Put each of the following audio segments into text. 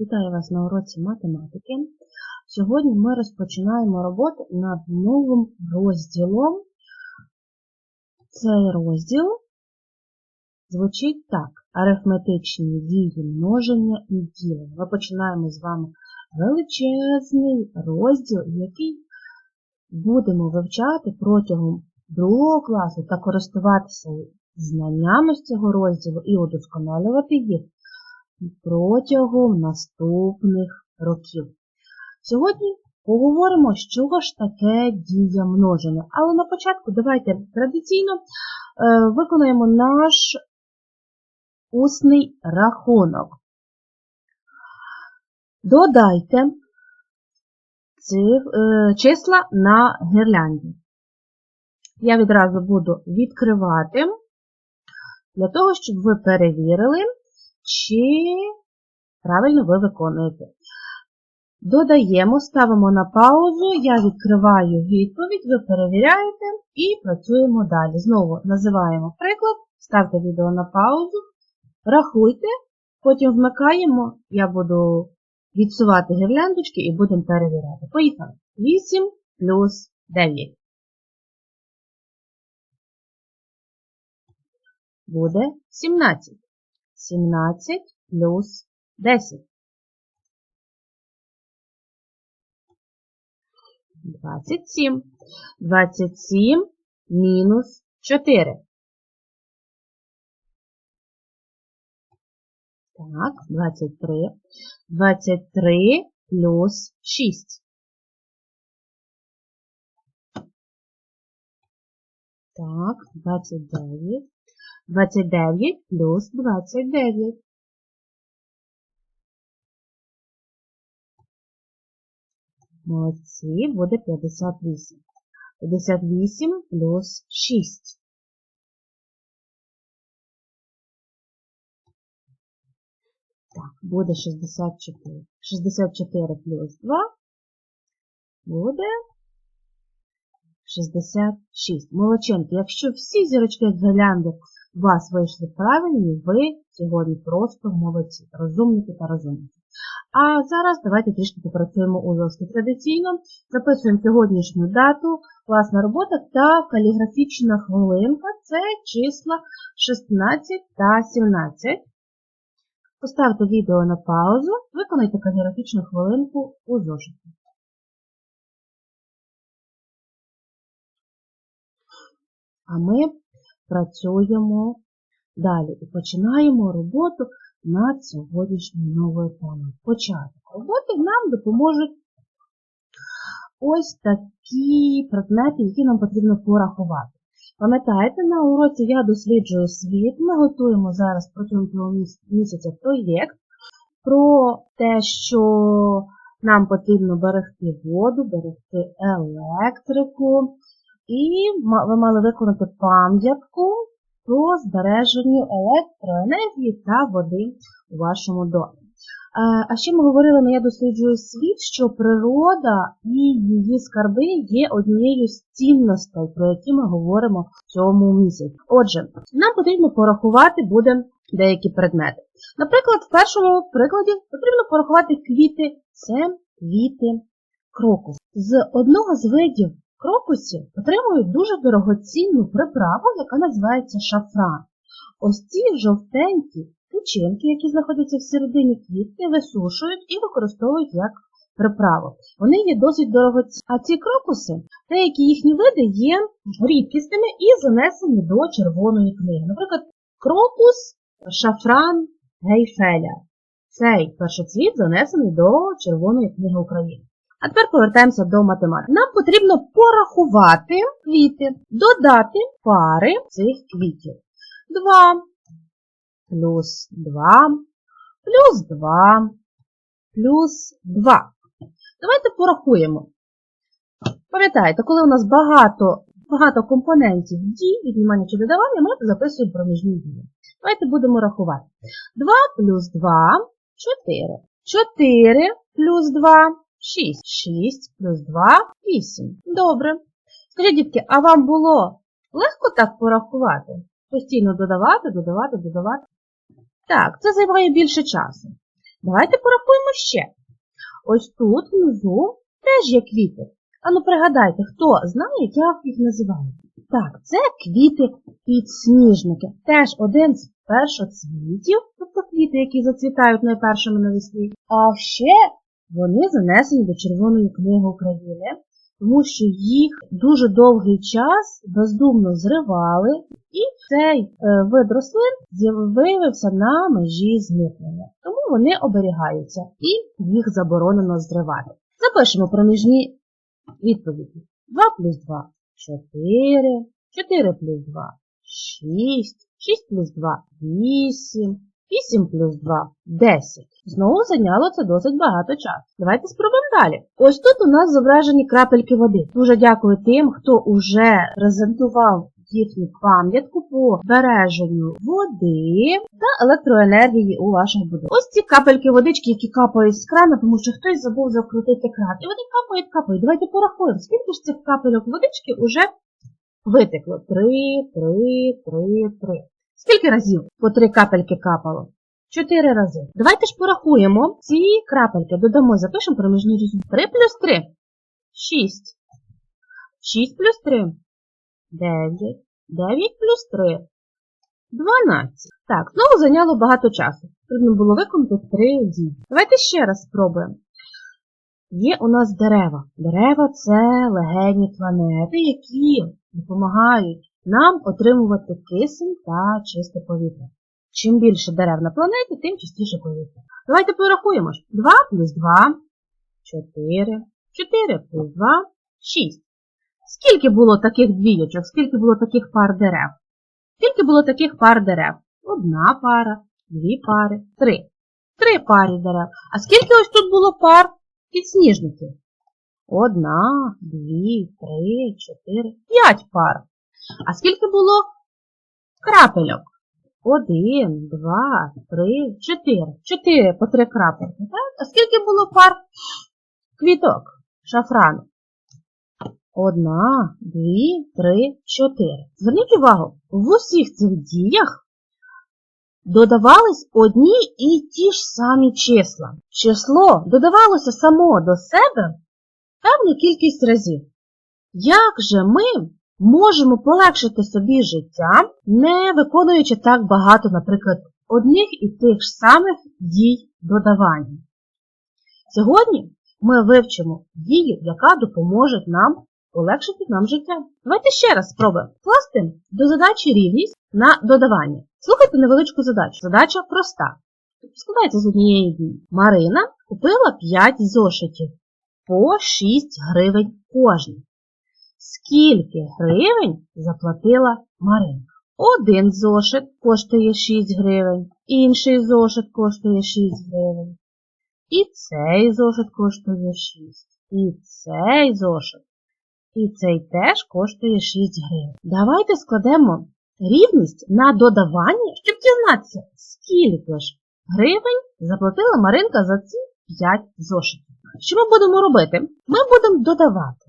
Вітаю вас на уроці математики. Сьогодні ми розпочинаємо роботу над новим розділом. Цей розділ звучить так: арифметичні дії множення і ділення. Ми починаємо з вами величезний розділ, який будемо вивчати протягом другого класу та користуватися знаннями з цього розділу і удосконалювати їх протягом наступних років. Сьогодні поговоримо, що ж таке дія множення. Але на початку давайте традиційно е, виконаємо наш усний рахунок. Додайте е, числа на гірлянді. Я відразу буду відкривати для того, щоб ви перевірили, чи правильно ви виконуєте. Додаємо, ставимо на паузу, я відкриваю відповідь, ви перевіряєте і працюємо далі. Знову називаємо приклад, ставте відео на паузу, рахуйте, потім вмикаємо, я буду відсувати гірляндочки і будемо перевіряти. Поїхали. 8 плюс 9. Буде 17. 17 плюс 10. 27. 27 мінус 4. Так, 23. 23 плюс 6. Так, 29. 29 плюс 29. Молодці, буде 58. 58 плюс 6. Так, буде 64. 64 плюс 2 буде 66. Молодченки, якщо всі зірочки з гірлянди у вас вийшли правильні, ви сьогодні просто молодці, розумники та розумники. А зараз давайте трішки попрацюємо у зошиті традиційно. Записуємо сьогоднішню дату, класна робота та каліграфічна хвилинка це числа 16 та 17. Поставте відео на паузу, виконайте каліграфічну хвилинку у зошиті. А ми працюємо далі і починаємо роботу над сьогоднішньою новою темою. Початок роботи нам допоможуть ось такі предмети, які нам потрібно порахувати. Пам'ятаєте, на уроці я досліджую світ. Ми готуємо зараз протягом цього місяця проєкт про те, що нам потрібно берегти воду, берегти електрику. І ви мали виконати пам'ятку про збереження електроенергії та води у вашому домі. А ще ми говорили, на я досліджую світ, що природа і її скарби є однією з цінностей, про які ми говоримо в цьому місяці. Отже, нам потрібно порахувати буде деякі предмети. Наприклад, в першому прикладі потрібно порахувати квіти, це квіти крокус. З одного з видів крокусів отримують дуже дорогоцінну приправу, яка називається шафран. Ось ці жовтенькі Печінки, які знаходяться всередині квітки, висушують і використовують як приправу. Вони є досить дорогоцінні. А ці крокуси, деякі їхні види є рідкісними і занесені до червоної книги. Наприклад, крокус, шафран, гейфеля. Цей першоцвіт занесений до Червоної книги України. А тепер повертаємося до математики. Нам потрібно порахувати квіти, додати пари цих квітів. Два плюс 2, плюс 2, плюс 2. Давайте порахуємо. Пам'ятаєте, коли у нас багато багато компонентів дій, віднімання чи додавання, ми записуємо проміжні дії. Давайте будемо рахувати. 2 плюс 2 4. 4 плюс 2 6. 6 плюс 2 8. Добре. Скажіть, дітки, а вам було легко так порахувати? Постійно додавати, додавати, додавати. Так, це займає більше часу. Давайте порахуємо ще. Ось тут внизу теж є квіти. Ану пригадайте, хто знає, як їх називають? Так, це квіти підсніжники. Теж один з першоцвітів, тобто квіти, які зацвітають найпершими навесні. А ще вони занесені до Червоної книги України, тому що їх дуже довгий час бездумно зривали, і цей е, вид рослин виявився на межі зникнення. Тому вони оберігаються і їх заборонено зривати. Запишемо проміжні відповіді. 2 плюс 2 – 4, 4 плюс 2 – 6, 6 плюс 2 – 8, 8 плюс 2 – 10. Знову зайняло це досить багато часу. Давайте спробуємо далі. Ось тут у нас зображені крапельки води. Дуже дякую тим, хто уже презентував їхню пам'ятку по збереженню води та електроенергії у ваших будинках. Ось ці капельки водички, які капають з крана, тому що хтось забув закрутити кран. І вони капають, капають. Давайте порахуємо, скільки ж цих капельок водички вже витекло. Три, три, три, три. Скільки разів по три капельки капало? Чотири рази. Давайте ж порахуємо ці крапельки. Додамо, запишемо проміжний різунок. 3 плюс 3. 6. 6 плюс 3. 9. 9 плюс 3. 12. Так, знову зайняло багато часу. Потрібно було виконати три дії. Давайте ще раз спробуємо. Є у нас дерева. Дерева це легені планети, які допомагають нам отримувати кисень та чисте повітря. Чим більше дерев на планеті, тим чистіше повітря. Давайте порахуємо. 2 плюс 2 – 4. 4 плюс 2 – 6. Скільки було таких двійочок, скільки було таких пар дерев? Скільки було таких пар дерев? Одна пара, дві пари, три. Три пари дерев. А скільки ось тут було пар підсніжників? Одна, дві, три, чотири, п'ять пар. А скільки було крапельок? Один, два, три, чотири. Чотири по три крапельки. Так? А скільки було пар квіток шафрану? Одна, дві, три, чотири. Зверніть увагу, в усіх цих діях додавались одні і ті ж самі числа. Число додавалося само до себе певну кількість разів. Як же ми можемо полегшити собі життя, не виконуючи так багато, наприклад, одних і тих ж самих дій додавання? Сьогодні ми вивчимо дію, яка допоможе нам полегшити нам життя. Давайте ще раз спробуємо вкласти до задачі рівність на додавання. Слухайте невеличку задачу. Задача проста. Складається з однієї дії. Марина купила 5 зошитів по 6 гривень кожен. Скільки гривень заплатила Маринка? Один зошит коштує 6 гривень, інший зошит коштує 6 гривень. І цей зошит коштує 6. І цей зошит. І цей теж коштує 6 гривень. Давайте складемо рівність на додавання, щоб дізнатися, скільки ж гривень заплатила Маринка за ці 5 зошитів. Що ми будемо робити? Ми будемо додавати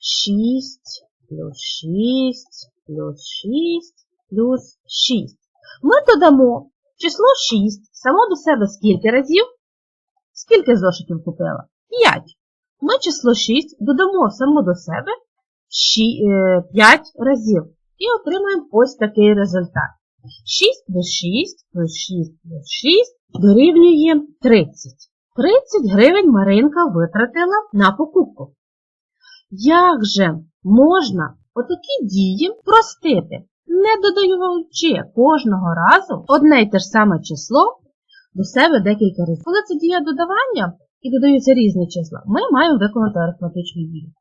6 плюс 6 плюс 6 плюс 6. Ми додамо число 6 само до себе скільки разів? Скільки зошитів купила? 5. Ми число 6 додамо само до себе 5 разів і отримаємо ось такий результат. 6 плюс 6 плюс 6 плюс 6 дорівнює 30. 30 гривень Маринка витратила на покупку. Як же можна отакі дії простити, не додаючи кожного разу одне й те ж саме число до себе декілька разів? Коли це дія додавання і додаються різні числа, ми маємо виконати арифметичну дію.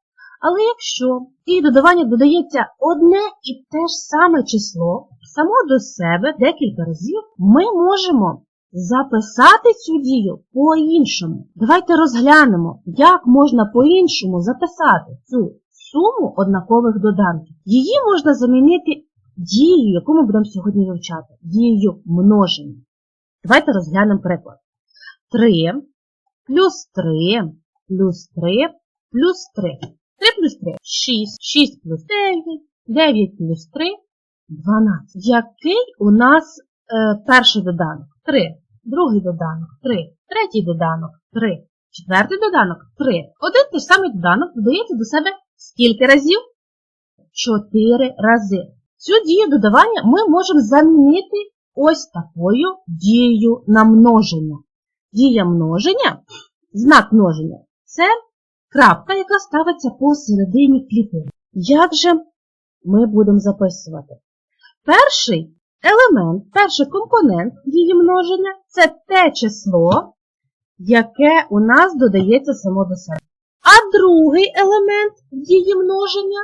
Але якщо і додавання додається одне і те ж саме число само до себе декілька разів, ми можемо записати цю дію по-іншому. Давайте розглянемо, як можна по-іншому записати цю суму однакових доданків. Її можна замінити дією, яку ми будемо сьогодні вивчати, дією множення. Давайте розглянемо приклад. 3 плюс 3 плюс 3 плюс 3. 3 плюс 3 – 6, 6 плюс 9, 9 плюс 3 – 12. Який у нас е, перший доданок? 3. другий доданок 3, третій доданок 3, четвертий доданок 3. Один той самий доданок додається до себе скільки разів? 4 рази. Цю дію додавання ми можемо замінити ось такою дією на множення. Дія множення, знак множення це крапка, яка ставиться посередині клітини. Як же ми будемо записувати? Перший елемент, перший компонент дії множення це те число, яке у нас додається само до себе. А другий елемент дії множення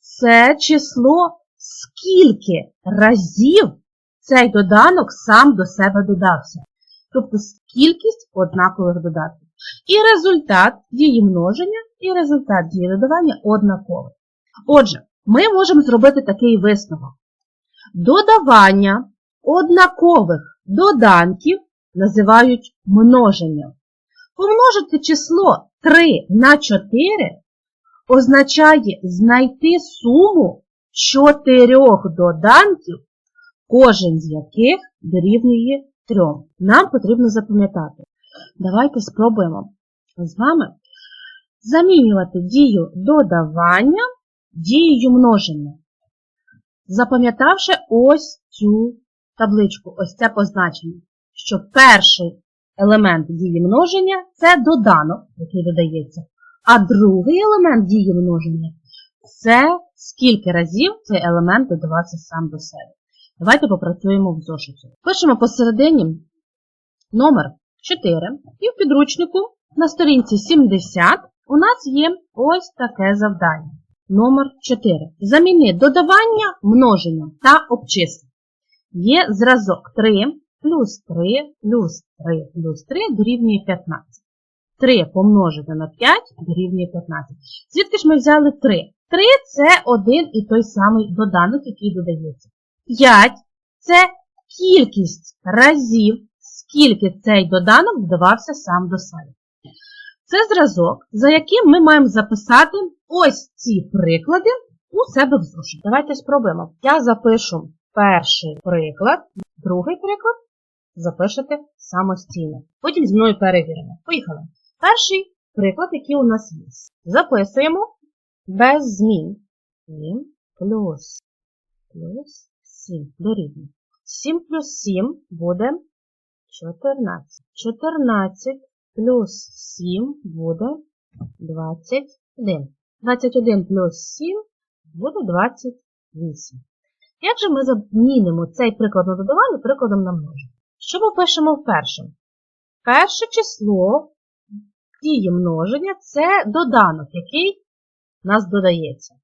це число, скільки разів цей доданок сам до себе додався. Тобто кількість однакових додатків. І результат дії множення, і результат дії додавання однаковий. Отже, ми можемо зробити такий висновок. Додавання однакових доданків називають множенням. Помножити число 3 на 4 означає знайти суму чотирьох доданків, кожен з яких дорівнює 3. Нам потрібно запам'ятати. Давайте спробуємо з вами замінювати дію додавання дією множення. Запам'ятавши ось цю табличку, ось це позначення, що перший елемент дії множення це доданок, який додається, а другий елемент дії множення це скільки разів цей елемент додавався сам до себе. Давайте попрацюємо в зошиті. Пишемо посередині номер 4 і в підручнику на сторінці 70 у нас є ось таке завдання. Номер 4. Заміни додавання множенням та обчислення. Є зразок 3 плюс 3 плюс 3 плюс 3 дорівнює 15. 3 помножити на 5 дорівнює 15. Звідки ж ми взяли 3? 3 це один і той самий доданок, який додається. 5 це кількість разів, скільки цей доданок додавався сам до себе. Це зразок, за яким ми маємо записати ось ці приклади у себе в зошит. Давайте спробуємо. Я запишу перший приклад, другий приклад запишете самостійно. Потім зі мною перевіримо. Поїхали. Перший приклад, який у нас є. Записуємо без змін. 7 плюс плюс 7 дорівнює. 7 плюс 7 буде 14. 14 плюс 7 буде 21. 21 плюс 7 буде 28. Як же ми замінимо цей приклад на додавання прикладом на множення? Що ми пишемо в першому? Перше число дії множення це доданок, який нас додається.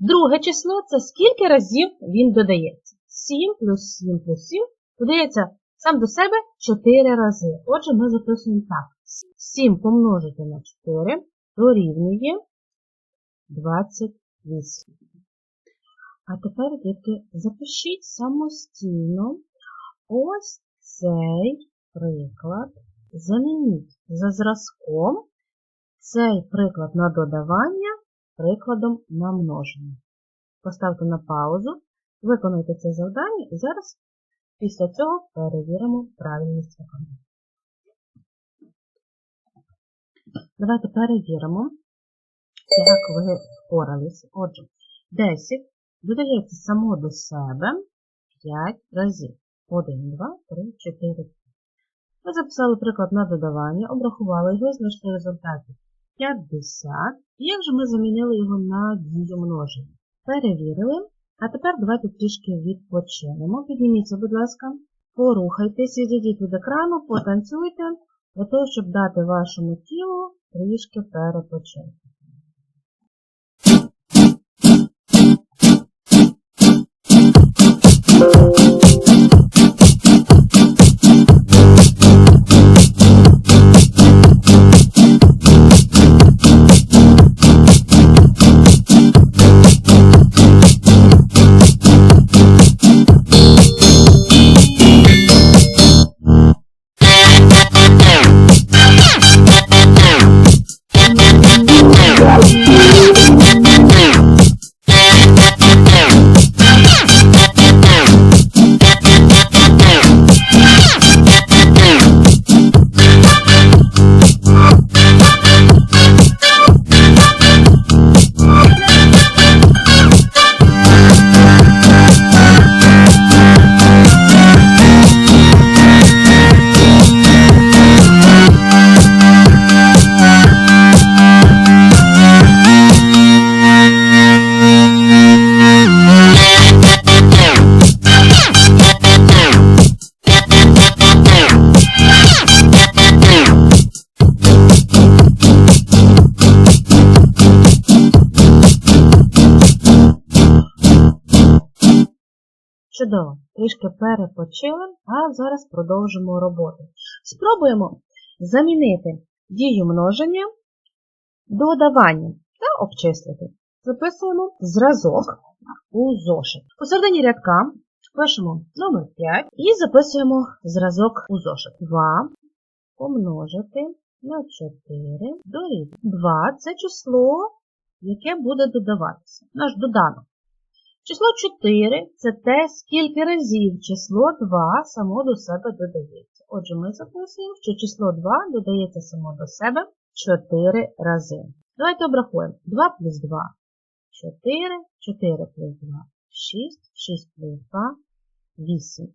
Друге число це скільки разів він додається. 7 плюс 7 плюс 7 додається сам до себе 4 рази. Отже, ми записуємо так. 7 помножити на 4 дорівнює 28. А тепер, дітки, запишіть самостійно ось цей приклад. Замініть за зразком цей приклад на додавання прикладом на множення. Поставте на паузу, виконуйте це завдання і зараз після цього перевіримо правильність виконання. Давайте перевіримо, як ви впоралися. Отже, 10 додається само до себе 5 разів. 1, 2, 3, 4, 5. Ми записали приклад на додавання, обрахували його, знайшли результати 50. І як же ми замінили його на дію множення? Перевірили. А тепер давайте трішки відпочинемо. Підніміться, будь ласка, порухайтеся, відійдіть від екрану, потанцюйте, для того, щоб дати вашому тілу трішки перепочити. Thank you. Чудово. Трішки перепочили, а зараз продовжимо роботу. Спробуємо замінити дію множення додаванням та обчислити. Записуємо зразок у зошит. Посередині рядка пишемо номер 5 і записуємо зразок у зошит. 2 помножити на 4 дорівнює. 2 це число, яке буде додаватися. Наш доданок. Число 4 це те, скільки разів число 2 само до себе додається. Отже, ми записуємо, що число 2 додається само до себе 4 рази. Давайте обрахуємо. 2 плюс 2 4, 4 плюс 2 6, 6 плюс 2 8.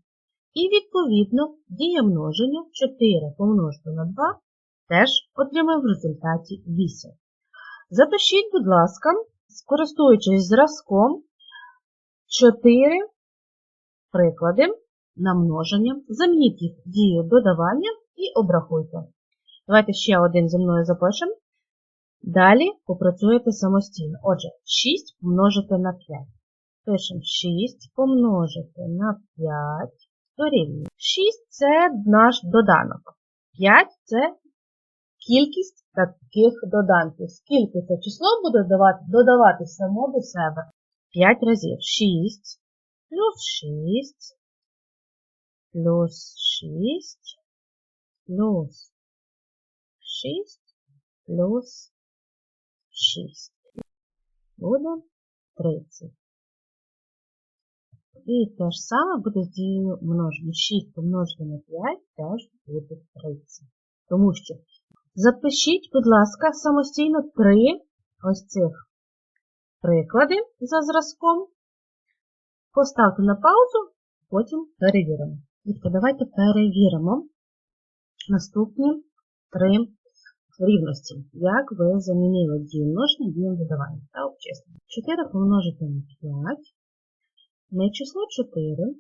І відповідно дія множення 4 помножити на 2 теж отримаємо в результаті 8. Запишіть, будь ласка, скористуючись зразком 4 приклади на множення. Замініть їх дію додавання і обрахуйте. Давайте ще один зі мною запишемо. Далі попрацюєте самостійно. Отже, 6 помножити на 5. Пишемо 6 помножити на 5 дорівнює. 6 це наш доданок. 5 це кількість таких доданків. Скільки це число буде давати, додавати само до себе? 5 разів. 6 плюс 6 плюс 6 плюс 6 плюс 6. Буде 30. І те ж саме буде з дією множення. 6 помножити на 5 теж буде 30. Тому що запишіть, будь ласка, самостійно три ось цих приклади за зразком. Поставте на паузу, потім перевіримо. Дітки, давайте перевіримо наступні три рівності. Як ви замінили дію множення дієм додавання та обчислення. 4 помножити на 5. Ми число 4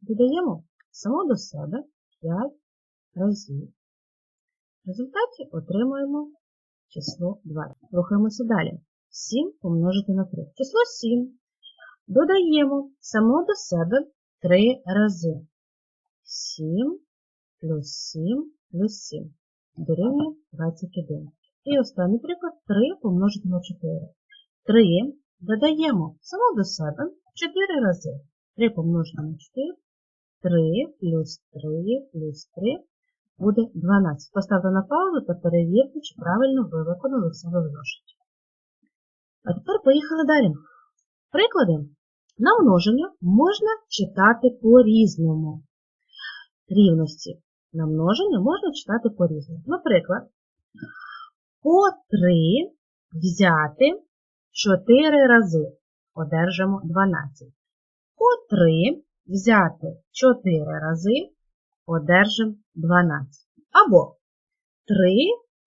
додаємо само до себе 5 разів. В результаті отримуємо число 20. Рухаємося далі. 7 помножити на 3. Число 7 додаємо само до себе 3 рази. 7 плюс 7 плюс 7 дорівнює 21. І останній приклад 3 помножити на 4. 3 додаємо само до себе 4 рази. 3 помножити на 4. 3 плюс 3 плюс 3 буде 12. Поставте на паузу та перевірте, чи правильно ви виконали в себе в зошиті. А тепер поїхали далі. Приклади на множення можна читати по-різному. Рівності на множення можна читати по-різному. Наприклад, по 3 взяти 4 рази одержимо 12. По 3 взяти 4 рази одержимо 12. Або 3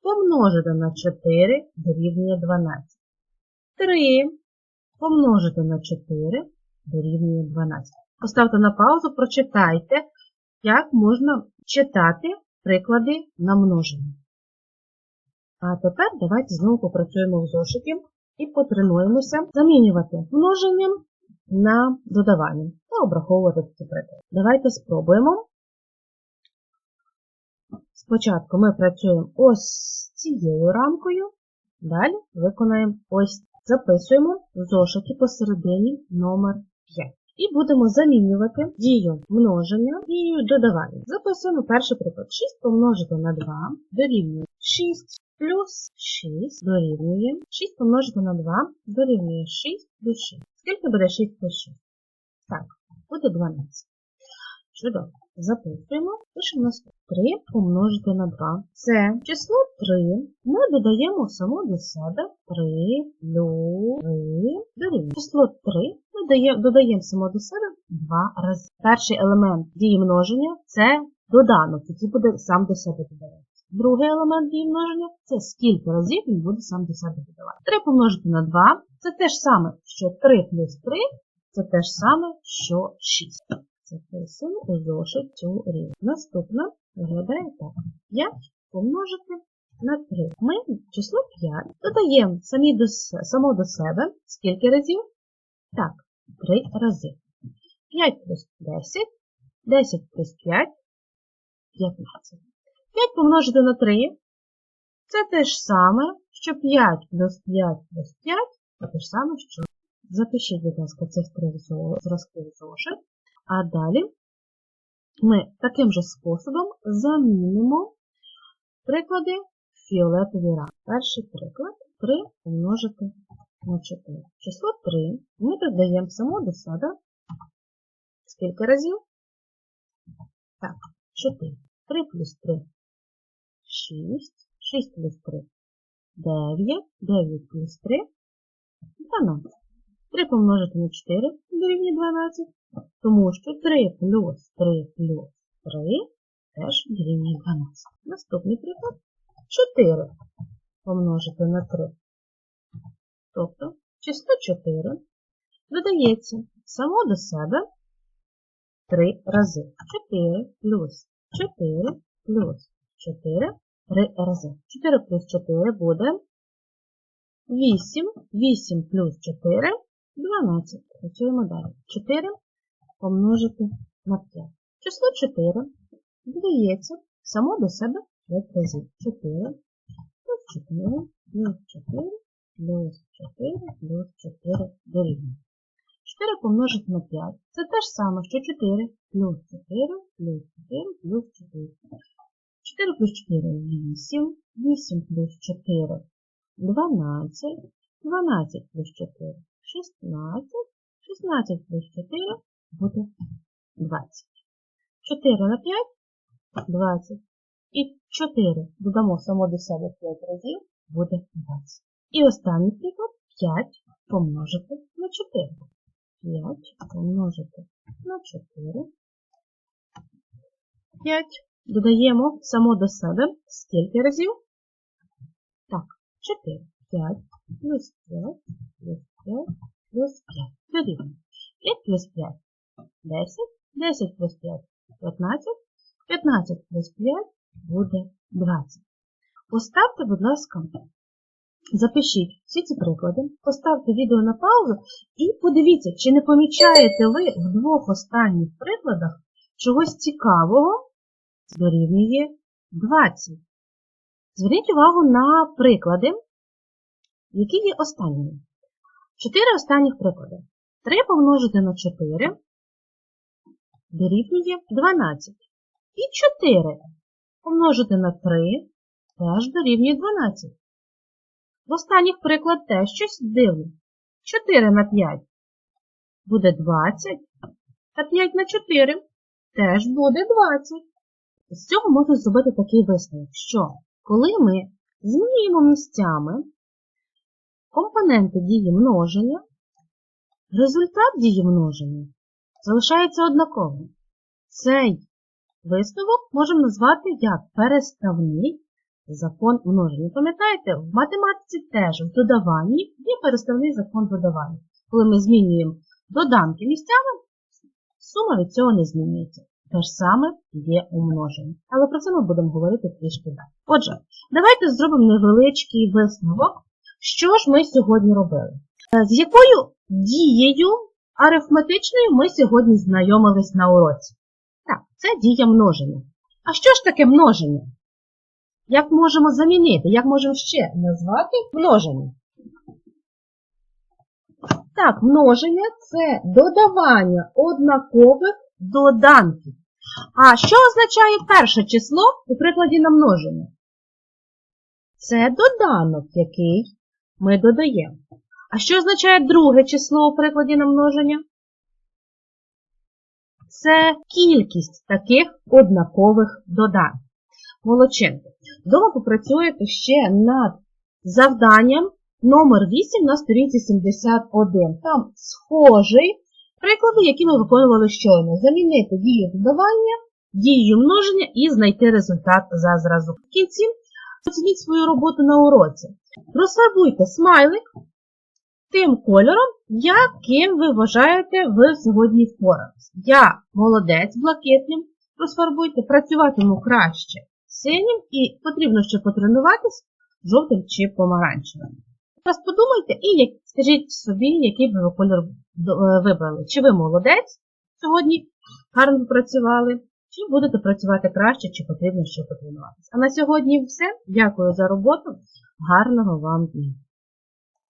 помножити на 4 дорівнює 12. 3 помножити на 4 дорівнює 12. Поставте на паузу, прочитайте, як можна читати приклади на множення. А тепер давайте знову попрацюємо в зошиті і потренуємося замінювати множенням на додаванням та обраховувати ці приклади. Давайте спробуємо. Спочатку ми працюємо ось цією рамкою, далі виконаємо ось, записуємо в зошиті посередині номер 5. І будемо замінювати дію множення дією додавання. Записуємо перший приклад. 6 помножити на 2 дорівнює 6 плюс 6 дорівнює 6 помножити на 2 дорівнює 6 плюс 6. Скільки буде 6 плюс 6? Так, буде 12. Чудово. Записуємо, пишемо наступне. 3 помножити на 2. Це число 3 ми додаємо само до себе 3 плюс 3 дорівнює. Число 3 ми додаємо, само до себе 2 рази. Перший елемент дії множення це доданок, який буде сам до себе додаватися. Другий елемент дії множення це скільки разів він буде сам до себе додавати. 3 помножити на 2 це те ж саме, що 3 плюс 3 це те ж саме, що 6. Записуємо у зошит цю рівність. Наступна виглядає так. 5 помножити на 3. Ми число 5 додаємо самі до, само до себе скільки разів? Так, 3 рази. 5 плюс 10, 10 плюс 5, 15. 5 помножити на 3 це те ж саме, що 5 плюс 5 плюс 5 це те ж саме, що запишіть, будь ласка, в зо- зразки зошит. А далі ми таким же способом замінимо приклади в фіолетовий рамки. Перший приклад 3 помножити на 4. Число 3 ми додаємо само до себе. Скільки разів? Так, 4. 3 плюс 3 6. 6 плюс 3 9. 9 плюс 3 12. 3 помножити на 4 дорівнює 12. Тому що 3 плюс 3 плюс 3 теж дорівнює 12. Наступний приклад. 4 помножити на 3. Тобто число 4 додається само до себе 3 рази. 4 плюс 4 плюс 4 3 рази. 4 плюс 4 буде 8. 8 плюс 4 12. Працюємо далі. 4 помножити на 5. Число 4 додається само до себе 5 разів. 4 плюс 4 плюс 4 плюс 4 плюс 4 дорівнює. 4 помножити на 5 це те ж саме, що 4 плюс 4 плюс 4 плюс 4. 4 плюс 4 8, 8 плюс 4 12, 12 плюс 4 16, 16 плюс 4 буде 20. 4 на 5 20. І 4 додамо само до себе 5 разів, буде 20. І останній приклад 5 помножити на 4. 5 помножити на 4. 5 додаємо само до себе скільки разів? Так, 4. 5 плюс 5 плюс 5 плюс 5. Дорівнює. 5 плюс 5 10. 10 плюс 5 15. 15 плюс 5 буде 20. Поставте, будь ласка, запишіть всі ці приклади, поставте відео на паузу і подивіться, чи не помічаєте ви в двох останніх прикладах чогось цікавого дорівнює 20. Зверніть увагу на приклади, які є останніми. Чотири останніх приклади. 3 помножити на 4 дорівнює 12. І 4 помножити на 3 теж дорівнює 12. В останніх приклад теж щось дивне. 4 на 5 буде 20, а 5 на 4 теж буде 20. З цього можна зробити такий висновок, що коли ми змінюємо місцями компоненти дії множення, результат дії множення залишається однаковим. Цей висновок можемо назвати як переставний закон множення. Пам'ятаєте, в математиці теж в додаванні є переставний закон додавання. Коли ми змінюємо доданки місцями, сума від цього не змінюється. Те ж саме є у множенні. Але про це ми будемо говорити трішки далі. Отже, давайте зробимо невеличкий висновок, що ж ми сьогодні робили. Е, З якою дією арифметичною ми сьогодні знайомились на уроці? Так, це дія множення. А що ж таке множення? Як можемо замінити? Як можемо ще назвати множення? Так, множення це додавання однакових доданків. А що означає перше число у прикладі на множення? Це доданок, який ми додаємо. А що означає друге число у прикладі на множення? Це кількість таких однакових доданків. Молодчинки. Вдома попрацюєте ще над завданням номер 8 на сторінці 71. Там схожий приклади, які ми виконували щойно. Замінити дію додавання, дією множення і знайти результат за зразок. В кінці оцініть свою роботу на уроці. Розфарбуйте смайлик тим кольором, яким ви вважаєте ви сьогодні впорались. Я молодець блакитним, розфарбуйте, працюватиму краще синім і потрібно ще потренуватись жовтим чи помаранчевим. Зараз подумайте і скажіть собі, який би ви кольор е, вибрали. Чи ви молодець сьогодні гарно попрацювали, чи будете працювати краще, чи потрібно ще потренуватися. А на сьогодні все. Дякую за роботу. Гарного вам дня!